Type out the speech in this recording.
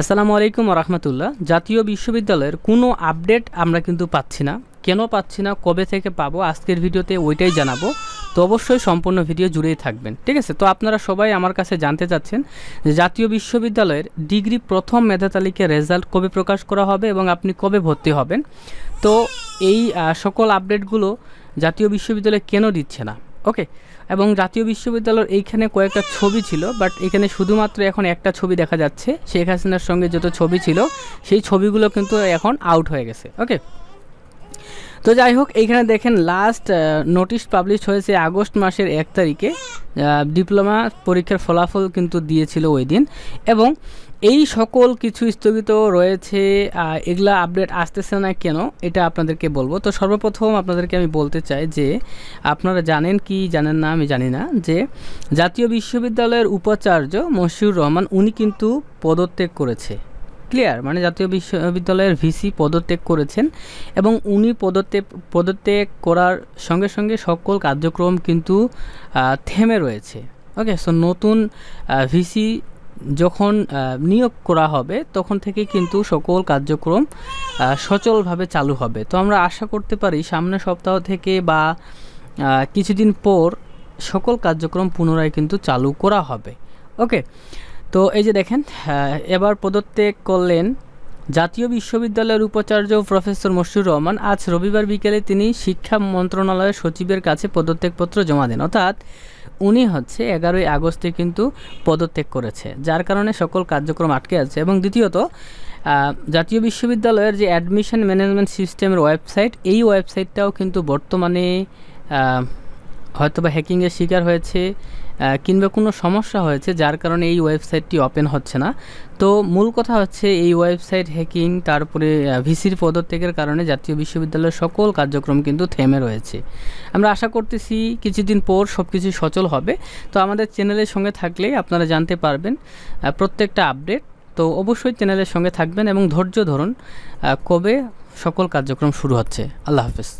আসসালামু আলাইকুম রহমতুল্লাহ। জাতীয় বিশ্ববিদ্যালয়ের কোনো আপডেট আমরা কিন্তু পাচ্ছি না। কেন পাচ্ছি না? কবে থেকে পাবো? আজকের ভিডিওতে ওইটাই জানাব। তো অবশ্যই সম্পূর্ণ ভিডিও জুড়েই থাকবেন, ঠিক আছে? তো আপনারা সবাই আমার কাছে জানতে চাচ্ছেন যে জাতীয় বিশ্ববিদ্যালয়ের ডিগ্রি প্রথম মেধা তালিকার রেজাল্ট কবে প্রকাশ করা হবে এবং আপনি কবে ভর্তি হবেন? তো এই সকল আপডেটগুলো জাতীয় বিশ্ববিদ্যালয় কেন দিচ্ছে না? ওকে এবং জাতীয় বিশ্ববিদ্যালয়ের এইখানে কয়েকটা ছবি ছিল বাট এখানে শুধুমাত্র এখন একটা ছবি দেখা যাচ্ছে। শেখ হাসিনার সঙ্গে যত ছবি ছিল, সেই ছবিগুলো কিন্তু এখন আউট হয়ে গেছে। ওকে তো যাই হোক, এইখানে দেখেন লাস্ট নোটিশ পাবলিশ হয়েছে আগস্ট মাসের এক তারিখে। ডিপ্লোমা পরীক্ষার ফলাফল কিন্তু দিয়েছিল ওই দিন। এবং এই সকল কিছু স্থগিত রয়েছে এগুলা আপডেট আসতেছে না কেন, এটা আপনাদেরকে বলব। তো সর্বপ্রথম আপনাদেরকে আমি বলতে চাই যে, আপনারা জানেন কি, জানেন না, আমি জানি না, যে জাতীয় বিশ্ববিদ্যালয়ের উপাচার্য মশিউর রহমান, উনি কিন্তু পদত্যাগ করেছে। ক্লিয়ার? মানে জাতীয় বিশ্ববিদ্যালয়ের ভিসি পদত্যাগ করেছেন এবং উনি পদত্যাগ পদত্যাগ করার সঙ্গে সঙ্গে সকল কার্যক্রম কিন্তু থেমে রয়েছে। ওকে সো নতুন ভিসি যখন নিয়োগ করা হবে, তখন থেকে কিন্তু সকল কার্যক্রম সচলভাবে চালু হবে। তো আমরা আশা করতে পারি সামনে সপ্তাহ থেকে বা কিছুদিন পর সকল কার্যক্রম পুনরায় কিন্তু চালু করা হবে। ওকে? তো এই যে দেখেন এবার পদত্যাগ করলেন জাতীয় বিশ্ববিদ্যালয়ের উপাচার্য প্রফেসর মশিউর রহমান আজ রবিবার বিকেলে তিনি শিক্ষা মন্ত্রণালয়ের সচিবের কাছে পদত্যাগপত্র জমা দেন। অর্থাৎ উনি হচ্ছে এগারোই আগস্টে কিন্তু পদত্যাগ করেছে, যার কারণে সকল কার্যক্রম আটকে আছে। এবং দ্বিতীয়ত জাতীয় বিশ্ববিদ্যালয়ের যে অ্যাডমিশন ম্যানেজমেন্ট সিস্টেমের ওয়েবসাইট এই ওয়েবসাইটটাও কিন্তু বর্তমানে হয়তো বা হ্যাকিংয়ের শিকার হয়েছে কিংবা কোনো সমস্যা হয়েছে, যার কারণে এই ওয়েবসাইটটি ওপেন হচ্ছে না। তো মূল কথা হচ্ছে, এই ওয়েবসাইট হ্যাকিং তারপরে ভিসির পদত্যাগের কারণে জাতীয় বিশ্ববিদ্যালয়ের সকল কার্যক্রম কিন্তু থেমে রয়েছে। আমরা আশা করতেছি, কিছুদিন পর সব কিছু সচল হবে। তো আমাদের চ্যানেলের সঙ্গে থাকলেই আপনারা জানতে পারবেন প্রত্যেকটা আপডেট তো অবশ্যই চ্যানেলের সঙ্গে থাকবেন এবং ধৈর্য ধরুন কবে সকল কার্যক্রম শুরু হচ্ছে। আল্লাহ হাফেজ।